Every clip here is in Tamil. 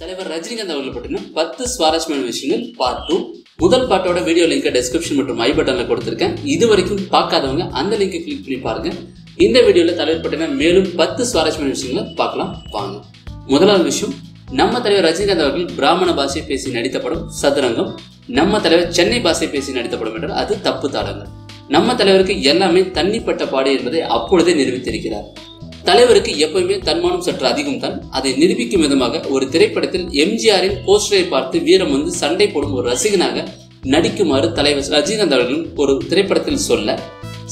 தலைவர் ரஜினிகாந்த் அவர்கள் பற்றின பத்து சுவாரஸ்யமான விஷயங்கள் பார்ட் டூ முதல் பாட்டோட வீடியோ லிங்கை டெஸ்கிரிப்ஷன் மற்றும் ஐ பட்டனில் கொடுத்துருக்கேன். இது வரைக்கும் பார்க்காதவங்க அந்த லிங்கை கிளிக் பண்ணி பாருங்க. இந்த வீடியோவில் தலைவர் பற்றின மேலும் பத்து சுவாரஸ்யமான விஷயங்களை பார்க்கலாம். வாங்க. முதலாவது விஷயம் நம்ம தலைவர் ரஜினிகாந்த் அவர்கள் பிராமண பாஷை பேசி நடித்த படம் சதுரங்கம். நம்ம தலைவர் சென்னை பாஷை பேசி நடித்த படம் என்றால் அது தப்பு தாளங்கள் நம்ம தலைவருக்கு எல்லாமே தண்ணிப்பட்ட பாடு என்பதை அப்பொழுதே நிரூபித்திருக்கிறார். தலைவருக்கு எப்பவுமே தன்மானம் சற்று அதிகம் தான். அதை நிரூபிக்கும் விதமாக ஒரு திரைப்படத்தில் எம்ஜிஆரின் போஸ்டரை பார்த்து வீரம் வந்து சண்டை போடும் ஒரு ரசிகனாக நடிக்குமாறு தலைவர் ரஜினிகாந்த் அவர்களும் ஒரு திரைப்படத்தில் சொல்ல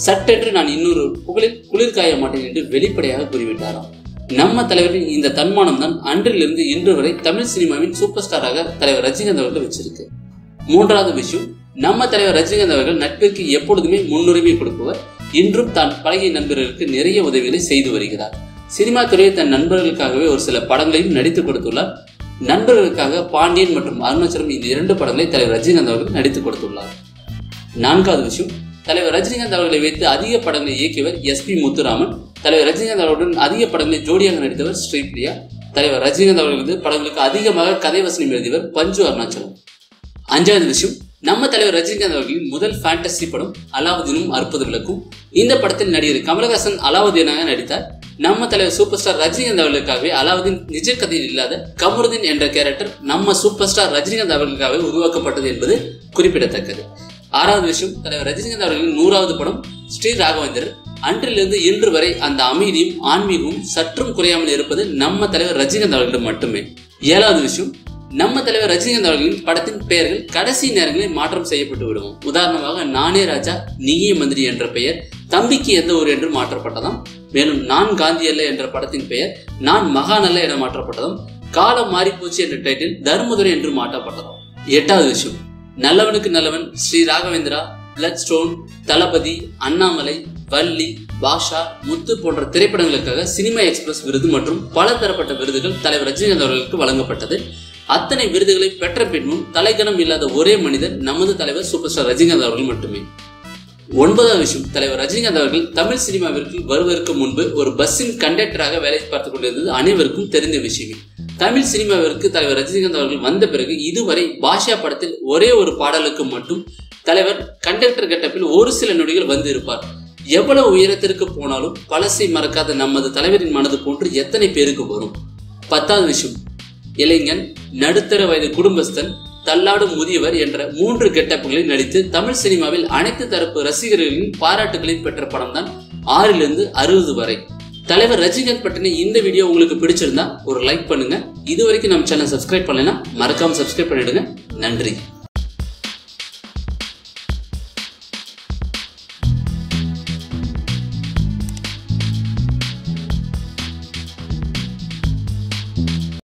சட்டென்று நான் இன்னொரு புகழில் குளிர் காய மாட்டேன் என்று வெளிப்படையாக கூறிவிட்டாராம். நம்ம தலைவரின் இந்த தன்மானம் தான் அன்றிலிருந்து இன்று வரை தமிழ் சினிமாவின் சூப்பர் ஸ்டாராக தலைவர் ரஜினிகாந்த் அவர்கள் வச்சிருக்கு. மூன்றாவது விஷயம் நம்ம தலைவர் ரஜினிகாந்த் அவர்கள் நட்பிற்கு எப்பொழுதுமே முன்னுரிமை கொடுப்பவர் இன்றும் தான் பழகிய நண்பர்களுக்கு நிறைய உதவிகளை செய்து வருகிறார். சினிமா துறையில் தன் நண்பர்களுக்காகவே ஒரு சில படங்களையும் நடித்து கொடுத்துள்ளார். நண்பர்களுக்காக பாண்டியன் மற்றும் அருணாச்சலம் இந்த இரண்டு படங்களை தலைவர் ரஜினிகாந்த் அவர்கள் நடித்து கொடுத்துள்ளார். நான்காவது விஷயம் தலைவர் ரஜினிகாந்த் அவர்களை வைத்து அதிக படங்களை இயக்கியவர் எஸ் பி முத்துராமன். தலைவர் ரஜினிகாந்த் அவர்களுடன் அதிக படங்களை ஜோடியாக நடித்தவர் ஸ்ரீபிரியா. தலைவர் ரஜினிகாந்த் அவர்களது படங்களுக்கு அதிகமாக கதை வசனம் எழுதியவர் பஞ்சு அருணாச்சலம். அஞ்சாவது விஷயம் நம்ம தலைவர் ரஜினிகாந்த் அவர்களின் முதல் ஃபேண்டசி படம் அலாவுதீனும் அற்புத விளக்கும் இந்த படத்தில் நடிகர் கமலஹாசன் அலாவுதீனாக நடித்தார். நம்ம தலைவர் சூப்பர் ஸ்டார் ரஜினிகாந்த் அவர்களுக்காகவே அலாவுதீன் நிஜ கதையில் இல்லாத கமருதீன் என்ற கேரக்டர் நம்ம சூப்பர் ஸ்டார் ரஜினிகாந்த் அவர்களுக்காகவே உருவாக்கப்பட்டது என்பது குறிப்பிடத்தக்கது. ஆறாவது விஷயம் தலைவர் ரஜினிகாந்த் அவர்களின் நூறாவது படம் ஸ்ரீ ராகவேந்தர். அன்றிலிருந்து இன்று வரை அந்த அமைதியும் ஆன்மீகமும் சற்றும் குறையாமல் இருப்பது நம்ம தலைவர் ரஜினிகாந்த் அவர்களிடம் மட்டுமே. ஏழாவது விஷயம் நம்ம தலைவர் ரஜினிகாந்த் அவர்களின் படத்தின் பெயர்கள் கடைசி நேரங்களில் மாற்றம் செய்யப்பட்டு விடுவோம். உதாரணமாக நானே ராஜா நீயே மந்திரி என்ற பெயர் தம்பிக்கு எந்த ஊர் என்று மாற்றப்பட்டதாம். மேலும் நான் காந்தி அல்ல என்ற படத்தின் பெயர் நான் மகாநல்ல என மாற்றப்பட்டதும். காலம் மாறிப்போச்சு என்ற டைட்டில் தர்மதுரை என்று மாற்றப்பட்டதாம். எட்டாவது விஷயம். நல்லவனுக்கு நல்லவன் ஸ்ரீ ராகவேந்திரா பிளட் ஸ்டோன் தளபதி அண்ணாமலை வள்ளி பாஷா முத்து போன்ற திரைப்படங்களுக்காக சினிமா எக்ஸ்பிரஸ் விருது மற்றும் பல தரப்பட்ட விருதுகள் தலைவர் ரஜினிகாந்த் அவர்களுக்கு வழங்கப்பட்டது. அத்தனை விருதுகளை பெற்ற பின்னும் தலைக்கணம் இல்லாத ஒரே மனிதர் நமது தலைவர் சூப்பர் ஸ்டார் ரஜினிகாந்த் அவர்கள் மட்டுமே. ஒன்பதாவது விஷயம் தலைவர் ரஜினிகாந்த் அவர்கள் தமிழ் சினிமாவிற்கு வருவதற்கு முன்பு ஒரு பஸ்ஸின் கண்டக்டராக வேலை பார்த்துக் கொண்டிருந்தது அனைவருக்கும் தெரிந்த விஷயமே தமிழ் சினிமாவிற்கு தலைவர் ரஜினிகாந்த் அவர்கள் வந்த பிறகு இதுவரை பாஷா படத்தில் ஒரே ஒரு பாடலுக்கு மட்டும் தலைவர் கண்டக்டர் கெட்டப்பில் ஒரு சில நொடிகள் வந்து இருப்பார். எவ்வளவு உயரத்திற்கு போனாலும் பழசை மறக்காத நமது தலைவரின் மனது போன்று எத்தனை பேருக்கு வரும்? பத்தாவது விஷயம் இளைஞன் நடுத்தர வயது குடும்பஸ்தன் தள்ளாடும் முதியவர் என்ற மூன்று கெட்டப்புகளில் நடித்து தமிழ் சினிமாவில் அனைத்து தரப்பு ரசிகர்களின் பாராட்டுகளையும் பெற்ற படம் தான் ஆறிலிருந்து அறுபது வரை. தலைவர் ரஜினிகாந்த் பற்றின இந்த வீடியோ உங்களுக்கு பிடிச்சிருந்தா ஒரு லைக் பண்ணுங்க. இது வரைக்கும் நம்ம சேனல் சப்ஸ்கிரைப் பண்ணலைன்னா மறக்காம சப்ஸ்கிரைப் பண்ணிடுங்க. நன்றி.